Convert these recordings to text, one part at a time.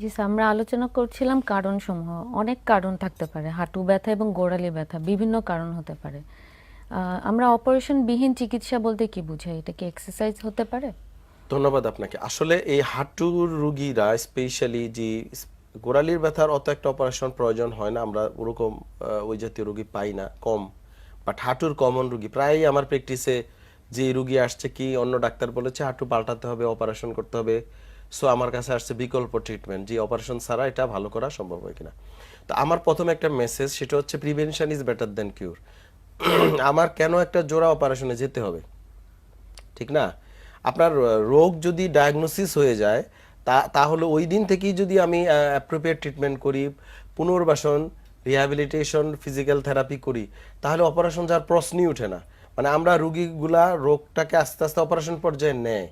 জি আমরা আলোচনা করছিলাম কারণ সমূহ অনেক কারণ থাকতে পারে, হাঁটু ব্যথা এবং গোড়ালি ব্যথা, বিভিন্ন কারণ হতে পারে। আমরা অপারেশন বিহীন চিকিৎসা বলতে কি বুঝাই? এটা কি এক্সারসাইজ হতে পারে? ধন্যবাদ আপনাকে। আসলে এই হাঁটুর রুগীরা স্পেশালি যে গোড়ালির ব্যথার অত একটা অপারেশন প্রয়োজন হয় না, আমরা ওরকম ওই জাতীয় রুগী পাই না, কম। বাট হাঁটুর কমন রুগী, প্রায়ই আমার প্র্যাকটিসে যে রুগী আসছে কি, অন্য ডাক্তার বলেছে হাঁটু পাল্টাতে হবে অপারেশন করতে হবে। সো আমার কাছে আসছে বিকল্প ট্রিটমেন্ট যে অপারেশন ছাড়া এটা ভালো করা সম্ভব হয় কিনা। তো আমার প্রথম একটা মেসেজ সেটা হচ্ছে prevention is better than cure আমার কেন একটা জোড়া অপারেশনে যেতে হবে? ঠিক না? আপনার রোগ যদি ডায়াগনোসিস হয়ে যায়, তা, তাহলে ওই দিন থেকেই যদি আমি অ্যাপ্রোপ্রিয়েট ট্রিটমেন্ট করি, পুনর্বাসন রিহ্যাবিলিটেশন ফিজিক্যাল থেরাপি করি, তাহলে অপারেশন যাওয়ার প্রশ্নই ওঠে না। মানে আমরা রুগীগুলা রোগটাকে আস্তে আস্তে অপারেশন পর্যায়ে নেয়।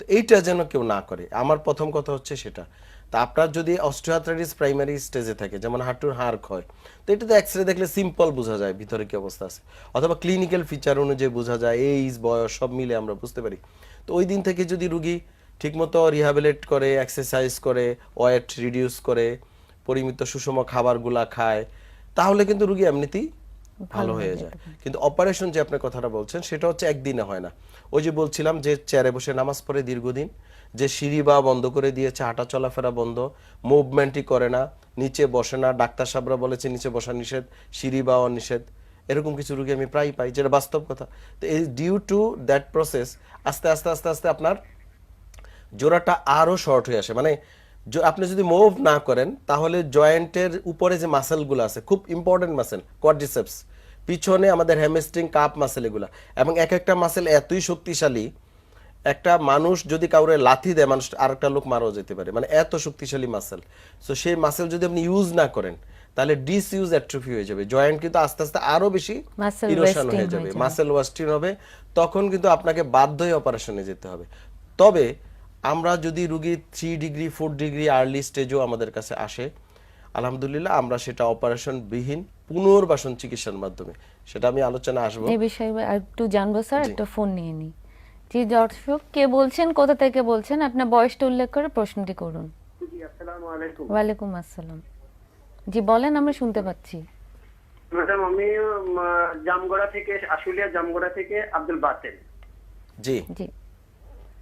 তো এইটা যেন কেউ না করে। আমার প্রথম কথা হচ্ছে সেটা। তা আপনার যদি অস্টিওআর্থ্রাইটিস প্রাইমারি স্টেজে থাকে, যেমন হাঁটুর হাড় ক্ষয়, তো এটা তো এক্স রে দেখলে সিম্পল বোঝা যায় ভিতরে কী অবস্থা আছে। অথবা ক্লিনিক্যাল ফিচার অনুযায়ী বোঝা যায় এইজ বয়স, সব মিলে আমরা বুঝতে পারি। তো ওই দিন থেকে যদি রুগী ঠিকমতো রিহ্যাবিলেট করে এক্সারসাইজ করে ওয়েট রিডিউস করে, পরিমিত সুষম খাবারগুলা খায়, তাহলে কিন্তু রুগী এমনিতেই ভালো হয়ে যায়। কিন্তু অপারেশন যে আপনার কথাটা বলছেন সেটা হচ্ছে একদিনে হয় না। ওই যে বলছিলাম যে চেয়ারে বসে নামাজ পড়ে দীর্ঘদিন যে সিঁড়ি বা বন্ধ করে দিয়েছে হাঁটা চলাফেরা বন্ধ মুভমেন্টই করে না নিচে বসে না ডাক্তার সাহেবরা বলেছে নিচে বসা নিষেধ সিঁড়ি বা নিষেধ এরকম কিছু রুগী আমি প্রায় পাই যেটা বাস্তব কথা। তো এই ডিউ টু দ্যাট প্রসেস আস্তে আস্তে আস্তে আস্তে আপনার জোড়াটা আরও শর্ট হয়ে আসে। মানে আপনি যদি মুভ না করেন তাহলে জয়েন্টের উপরে যে মাসেলগুলো আছে খুব ইম্পর্টেন্ট মাসেল কোয়াড্রিসেপস পিছনে আমাদের হ্যামস্ট্রিং কাপ মাসেল এগুলা। এবং এক একটা মাসেল এতই শক্তিশালী একটা মানুষ যদি কাউরে লাথি দেয় মানুষ আরেকটা লোক মারাও যেতে পারে। মানে এত শক্তিশালী মাসেল সো সেই মাসেল যদি আপনি ইউজ না করেন তাহলে ডিস ইউজ অ্যাট্রোফি হয়ে যাবে। জয়েন্ট কিন্তু আস্তে আস্তে আরও বেশি ইরোশন হয়ে যাবে। যাবে। মাসেল ওয়াস্টিন হবে। তখন কিন্তু আপনাকে বাধ্য হয়ে অপারেশনে যেতে হবে। তবে আমরা যদি রুগী three degree four degree early স্টেজও আমাদের কাছে আসে আলহামদুলিল্লাহ আমরা সেটা অপারেশন বিহীন পুনর্বাসন চিকিৎসার মাধ্যমে। সেটা আমি আলোচনা আসব। এই বিষয়ে একটু জানব স্যার একটা ফোন নিয়ে নিই জি দর্শক কে বলছেন কোথা থেকে বলছেন আপনার বয়সটা উল্লেখ করে প্রশ্নটি করুন। জি আসসালামু আলাইকুম। ওয়ালাইকুম আসসালাম। জি বলেন আমরা শুনতে পাচ্ছি। ম্যাডাম আমি জামগড়া থেকে আশুলিয়া জামগড়া থেকে আব্দুল বাতেন জি। জি।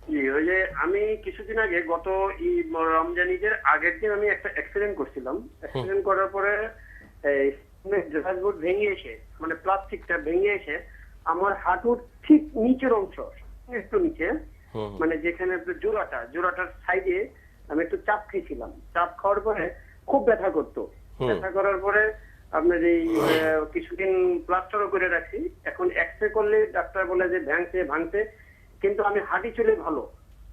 ওই যে আমি কিছুদিন আগে গত ই রমজান ঈদের আগের দিন আমি একটা অ্যাক্সিডেন্ট করছিলাম। অ্যাক্সিডেন্ট করার পরে বোর্ড ভেঙে এসে মানে প্লাস্টিকটা ভেঙে এসে আমার হাঁটুর ঠিক নিচের অংশ একটু নিচে মানে যেখানে জোড়াটা জোড়াটার সাইডে আমি একটু চাপ খেয়েছিলাম। চাপ খাওয়ার পরে খুব ব্যথা করতো। ব্যথা করার পরে আপনার এই কিছুদিন প্লাস্টারও করে রাখছি। এখন এক্স রে করলে ডাক্তার বলে যে ভাঙছে ভাঙছে। কিন্তু আমি হাঁটি চলে ভালো।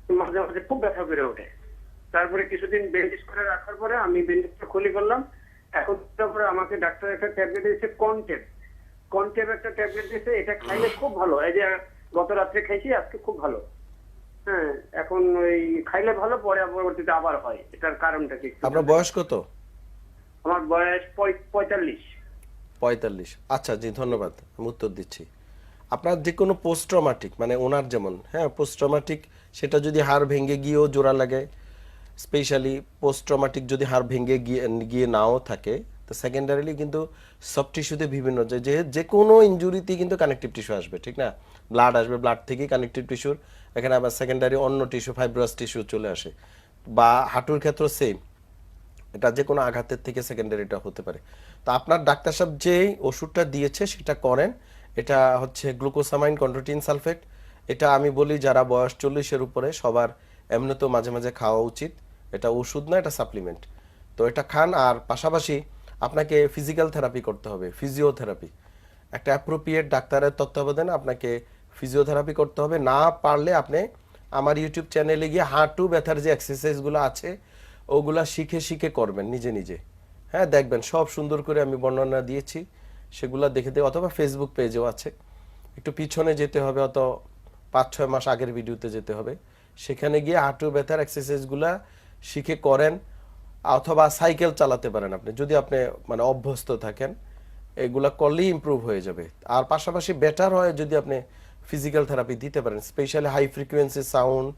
মাঝে মাঝে খুব ব্যথা করে ওঠে। তারপরে কিছুদিন ব্যান্ডেজ করে রাখার পরে আমি ব্যান্ডেজটা খুলে করলাম এখন তারপরে আমাকে ডাক্তার একটা ট্যাবলেট দিয়েছে কনটেপ কনটেপ একটা ট্যাবলেট দিয়েছে এটা খাইলে খুব ভালো। এই যে গত রাত্রে খাইছি আজকে খুব ভালো। হ্যাঁ এখন ওই খাইলে ভালো পরে পরবর্তীতে আবার হয়। এটার কারণটা কি আপনার বয়স কত? আমার বয়স পঁয়- পঁয়তাল্লিশ। পঁয়তাল্লিশ। আচ্ছা জি ধন্যবাদ। আমি উত্তর দিচ্ছি। আপনার যে কোনো পোস্ট ট্রমাটিক মানে ওনার যেমন হ্যাঁ পোস্ট ট্রমাটিক সেটা যদি হাড় ভেঙে গিয়েও জোড়া লাগে স্পেশালি পোস্ট ট্রমাটিক যদি হাড় ভেঙে গিয়ে গিয়ে নাও থাকে, তো সেকেন্ডারিলি কিন্তু সব টিস্যুতে বিভিন্ন যে- যে কোনো ইঞ্জুরিতে কিন্তু কানেকটিভ টিস্যু আসবে, ঠিক না? ব্লাড আসবে ব্লাড থেকেই কানেকটিভ টিস্যুর এখানে আবার সেকেন্ডারি অন্য টিস্যু ফাইব্রাস টিস্যু চলে আসে, বা হাঁটুর ক্ষেত্রে সেম এটা যে কোনো আঘাতের থেকে সেকেন্ডারিটা হতে পারে। তো আপনার ডাক্তার সাহেব যেই ওষুধটা দিয়েছে, সেটা করেন এটা হচ্ছে গ্লুকোসামাইন কন্ট্রোটিন সালফেট। এটা আমি বলি যারা বয়স চল্লিশের উপরে, সবার এমনি তো মাঝে মাঝে খাওয়া উচিত। এটা ওষুধ না, এটা সাপ্লিমেন্ট। তো এটা খান, আর পাশাপাশি আপনাকে ফিজিক্যাল থেরাপি করতে হবে, ফিজিওথেরাপি। একটা অ্যাপ্রোপ্রিয়েট ডাক্তারের তত্ত্বাবধানে আপনাকে ফিজিওথেরাপি করতে হবে। না পারলে আপনি আমার ইউটিউব চ্যানেলে গিয়ে হাঁটু ব্যথার যে এক্সারসাইজগুলো আছে, ওগুলা শিখে শিখে করবেন নিজে নিজে। হ্যাঁ দেখবেন, সব সুন্দর করে আমি বর্ণনা দিয়েছি। সেগুলা দেখে দিয়ে অথবা ফেসবুক পেজেও আছে। একটু পিছনে যেতে হবে, অত পাঁচ, ছয় মাস আগের ভিডিওতে যেতে হবে। সেখানে গিয়ে হাঁটু ব্যথার এক্সারসাইজগুলা শিখে করেন, অথবা সাইকেল চালাতে পারেন আপনি, যদি আপনি মানে অভ্যস্ত থাকেন। এগুলা করলেই ইমপ্রুভ হয়ে যাবে। আর পাশাপাশি বেটার হয় যদি আপনি ফিজিক্যাল থেরাপি দিতে পারেন স্পেশালি হাই ফ্রিকোয়েন্সি সাউন্ড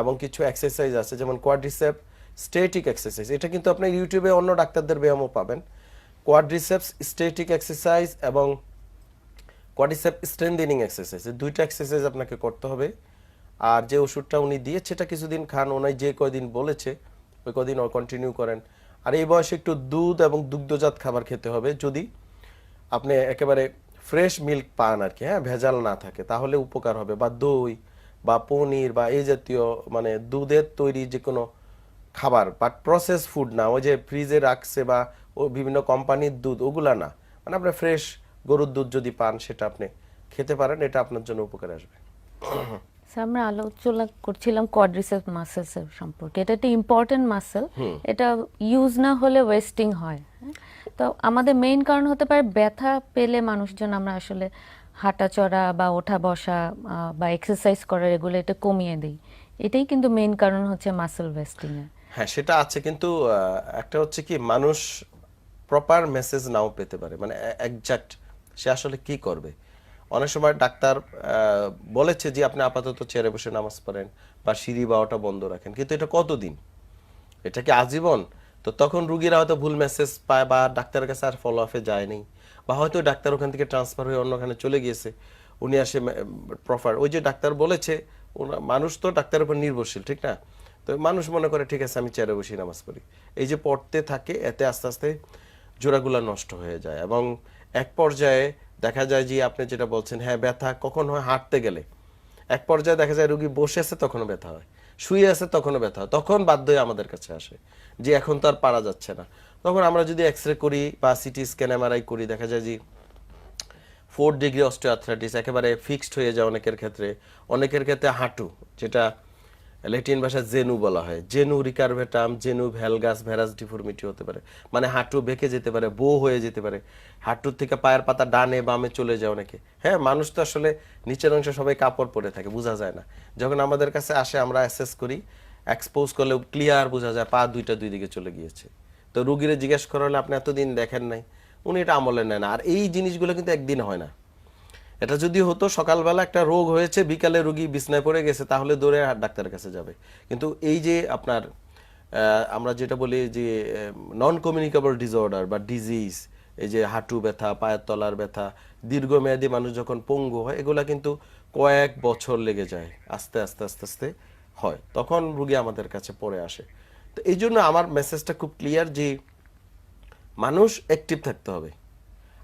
এবং কিছু এক্সারসাইজ আছে, যেমন কোয়াড্রিসেপ স্টেটিক এক্সারসাইজ এটা কিন্তু আপনি ইউটিউবে অন্য ডাক্তারদের ব্যায়ামও পাবেন। কোয়াড্রিসেপস স্টেটিক এক্সারসাইজ এবং কোয়াড্রিসেপ স্ট্রেন্থেনিং এক্সারসাইজ দুইটা এক্সারসাইজ আপনাকে করতে হবে। আর যে ওষুধটা উনি দিয়েছে সেটা কিছুদিন খান, ওনাই যে কয়দিন বলেছে, ওই কদিন কন্টিনিউ করেন। আর এই বয়সে একটু দুধ এবং দুগ্ধজাত খাবার খেতে হবে। যদি আপনি একেবারে ফ্রেশ মিল্ক পান আর কি হ্যাঁ ভেজাল না থাকে, তাহলে উপকার হবে। বা দই বা পনির বা এই জাতীয় মানে দুধের তৈরি যে কোনো খাবার বাট প্রসেস ফুড না। ওই যে ফ্রিজে রাখছে বা ও বিভিন্ন কোম্পানির দুধ ওগুলা না। মানে আপনি ফ্রেশ গরুর দুধ যদি পান সেটা আপনি খেতে পারেন এটা আপনার জন্য উপকারে আসবে। আমরা আলোচনা করছিলাম কোয়াড্রিসেপ মাসেলস এর সম্পর্কে। এটা একটা ইম্পর্টেন্ট মাসেল এটা ইউজ না হলে ওয়েস্টিং হয়। হ্যাঁ? তো আমাদের মেইন কারণ হতে পারে ব্যথা পেলে মানুষজন আমরা আসলে হাঁটাচড়া বা ওঠা বসা বা এক্সারসাইজ করার এগুলো এটা কমিয়ে দিই। এটাই কিন্তু মেইন কারণ হচ্ছে মাসেল ওয়েস্টিং এর হ্যাঁ সেটা আছে, কিন্তু একটা হচ্ছে কি, মানুষ প্রপার মেসেজ নাও পেতে পারে। মানে একজাক্ট সে আসলে কি করবে? অনেক সময় ডাক্তার বলেছে যে, আপনি আপাতত চেয়ারে বসে নামাজ পড়েন বা সিঁড়ি বা ওটা বন্ধ রাখেন। কিন্তু এটা কতদিন? এটা কি আজীবন? তো তখন রুগীরা হয়তো ভুল মেসেজ পায় বা ডাক্তারের কাছে আর ফলো আপে যায়নি বা হয়তো ডাক্তার ওখান থেকে ট্রান্সফার হয়ে অন্যখানে চলে গিয়েছে। উনি আসে প্রপার ওই যে ডাক্তার বলেছে মানুষ তো ডাক্তারের উপর নির্ভরশীল, ঠিক না? তো মানুষ মনে করে, ঠিক আছে, আমি চেয়ারে বসে নামাজ পড়ি। এই যে পড়তে থাকে, এতে আস্তে আস্তে জোড়াগুলা নষ্ট হয়ে যায় এবং এক পর্যায়ে দেখা যায় যে আপনি যেটা বলছেন হ্যাঁ ব্যথা কখন হয়? হাঁটতে গেলে। এক পর্যায়ে দেখা যায় রুগী বসে আছে, তখনও ব্যথা হয়। শুয়ে আছে, তখনও ব্যথা হয়। তখন বাধ্য আমাদের কাছে আসে যে এখন তো আর পারা যাচ্ছে না। তখন আমরা যদি এক্স রে করি বা সিটি স্ক্যান, এমআরআই করি, দেখা যায় যে ফোর ডিগ্রি অস্টিওআর্থ্রাইটিস একেবারে ফিক্সড হয়ে যায় অনেকের ক্ষেত্রে। অনেকের ক্ষেত্রে হাঁটু, যেটা ল্যাটিন ভাষায় জেনু বলা হয়। জেনু রিকারভেটাম, জেনু ভ্যালগাস, ভ্যারাস ডিফর্মিটি হতে পারে। মানে হাঁটু বেঁকে যেতে পারে বো হয়ে যেতে পারে। হাঁটুর থেকে পায়ের পাতা ডানে বামে চলে যায় অনেকে। হ্যাঁ মানুষ তো আসলে নিচের অংশে সবাই কাপড় পরে থাকে, বোঝা যায় না। যখন আমাদের কাছে আসে, আমরা অ্যাসেস করি এক্সপোজ করলে ক্লিয়ার বোঝা যায়, পা দুইটা দুই দিকে চলে গিয়েছে। তো রুগীরা জিজ্ঞেস করা হলে, আপনি এতদিন দেখেন নাই? উনি এটা আমলে নেন। আর এই জিনিসগুলো কিন্তু একদিন হয় না। এটা যদি হতো, সকালবেলা একটা রোগ হয়েছে, বিকালে রোগী বিছনায় পড়ে গেছে, তাহলে দৌড়ে আর ডাক্তারের কাছে যাবে। কিন্তু এই যে আপনার আমরা যেটা বলি যে নন কমিউনিকেবল ডিসঅর্ডার বা ডিজিজ এই যে হাঁটু ব্যথা, পায়ের তলার ব্যথা, দীর্ঘমেয়াদী মানুষ যখন পঙ্গু হয়, এগুলা কিন্তু কয়েক বছর লেগে যায়, আস্তে আস্তে আস্তে আস্তে হয়। তখন রুগী আমাদের কাছে পড়ে আসে। তো এই জন্য আমার মেসেজটা খুব ক্লিয়ার যে, মানুষ অ্যাক্টিভ থাকতে হবে।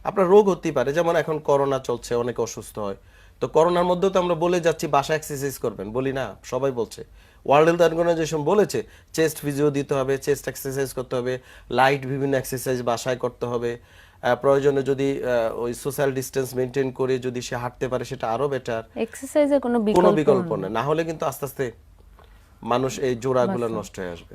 আপনার রোগ হতেই পারে। যেমন এখন করোনা চলছে অনেকে অসুস্থ হয়। তো করোনার মধ্যেও তো আমরা বলে যাচ্ছি বাসা এক্সারসাইজ করবেন। বলি না সবাই বলছে। ওয়ার্ল্ড হেলথ অর্গানাইজেশন বলেছে চেস্ট ফিজিও দিতে হবে চেস্ট এক্সারসাইজ করতে হবে লাইট বিভিন্ন এক্সারসাইজ বাসায় করতে হবে। প্রয়োজনে যদি ওই সোশ্যাল ডিস্টেন্স মেনটেন করে যদি সে হাঁটতে পারে সেটা আরও বেটার এক্সারসাইজের কোনো বিকল্প না। হলে কিন্তু আস্তে আস্তে মানুষ এই জোড়াগুলো নষ্ট হয়ে আসবে।